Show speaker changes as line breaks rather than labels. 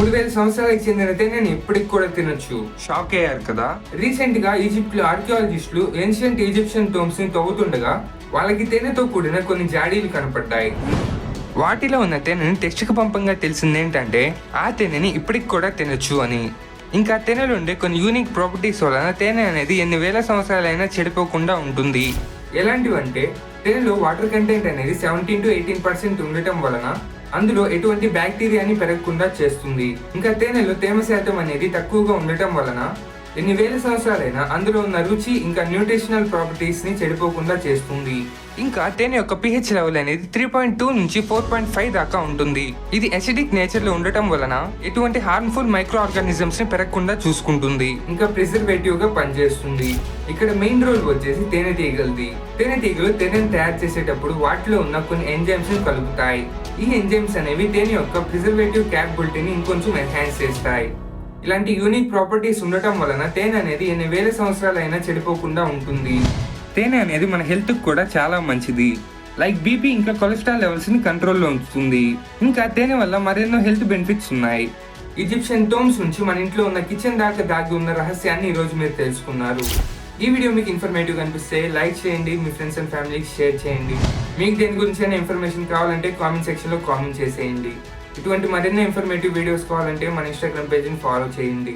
మూడు వేల సంవత్సరాలకు చెందిన తేనెని ఇప్పటికి కూడా తినొచ్చు. షాక్ అయ్యారు కదా? రీసెంట్గా ఈజిప్ట్లో ఆర్కియాలజిస్టులు ఏన్షియంట్ ఈజిప్షియన్ టోమ్స్ని తవ్వుతుండగా వాళ్ళకి తేనెతో కూడిన కొన్ని జాడీలు కనపడ్డాయి. వాటిలో ఉన్న తేనెని టెస్ట్కి పంపంగా తెలిసింది ఏంటంటే ఆ తేనెని ఇప్పటికి కూడా తినొచ్చు అని. ఇంకా తేనెలో ఉండే కొన్ని యూనిక్ ప్రాపర్టీస్ వలన తేనె అనేది ఎన్ని వేల సంవత్సరాలైనా చెడిపోకుండా ఉంటుంది. ఎలాంటివంటే తేనెలో వాటర్ కంటెంట్ అనేది సెవెంటీన్ టు ఎయిటీన్ పర్సెంట్ ఉండటం వలన అందులో ఎటువంటి బ్యాక్టీరియాని పెరగకుండా చేస్తుంది. ఇంకా తేనెలో తేమ శాతం అనేది తక్కువగా ఉండటం వలన ఎన్ని వేల సంవత్సరాలైనా అందులో ఉన్న రుచి ఇంకా న్యూట్రిషనల్ ప్రాపర్టీస్ని చెడిపోకుండా చేస్తుంది. ఇంకా తేనె యొక్క పిహెచ్ లెవెల్ అనేది త్రీ పాయింట్ టూ నుంచి ఫోర్ పాయింట్ ఫైవ్ దాకా ఉంటుంది. ఇది అసిడిక్ నేచర్లో ఉండటం వలన ఎటువంటి హార్మ్ఫుల్ మైక్రో ఆర్గానిజమ్స్ని పెరగకుండా చూసుకుంటుంది. ఇంకా ప్రిజర్వేటివ్గా పనిచేస్తుంది. ఇక్కడ మెయిన్ రోల్ వచ్చేసి తేనెటీగలది తేనెటీగలు తేనెను తయారు చేసేటప్పుడు వాటిలో ఉన్న కొన్ని ఎంజైమ్స్ని కలుపుతాయి. ఈ ఎంజైమ్స్ అనేవి తేనె యొక్క ప్రిజర్వేటివ్ క్యాపబిలిటీని ఇంకొంచెం ఎన్హాన్స్ చేస్తాయి. ఇలాంటి యూనిక్ ప్రాపర్టీస్ ఉండటం వలన తేనె అనేది ఎన్ని వేల సంవత్సరాలైనా చెడిపోకుండా ఉంటుంది. తేనె అనేది మన హెల్త్ కూడా చాలా మంచిది. లైక్ బీపీ ఇంకా కొలెస్ట్రాల్ లెవెల్స్ని కంట్రోల్లో ఉంచుతుంది. ఇంకా తేనె వల్ల మరెన్నో హెల్త్ బెనిఫిట్స్ ఉన్నాయి. ఈజిప్షియన్ టోమ్స్ నుంచి మన ఇంట్లో ఉన్న కిచెన్ దాకా దాగి ఉన్న రహస్యాన్ని ఈ రోజు మీరు తెలుసుకున్నారు. ఈ వీడియో మీకు ఇన్ఫర్మేటివ్ అనిపిస్తే లైక్ చేయండి మీ ఫ్రెండ్స్ అండ్ ఫ్యామిలీకి షేర్ చేయండి. మీకు దేని గురించి అయినా ఇన్ఫర్మేషన్ కావాలంటే కామెంట్ సెక్షన్లో కామెంట్ చేసేయండి. ఇటువంటి మరిన్ని ఇన్ఫర్మేటివ్ వీడియోస్ కావాలంటే మన ఇన్స్టాగ్రామ్ పేజ్ని ఫాలో చేయండి.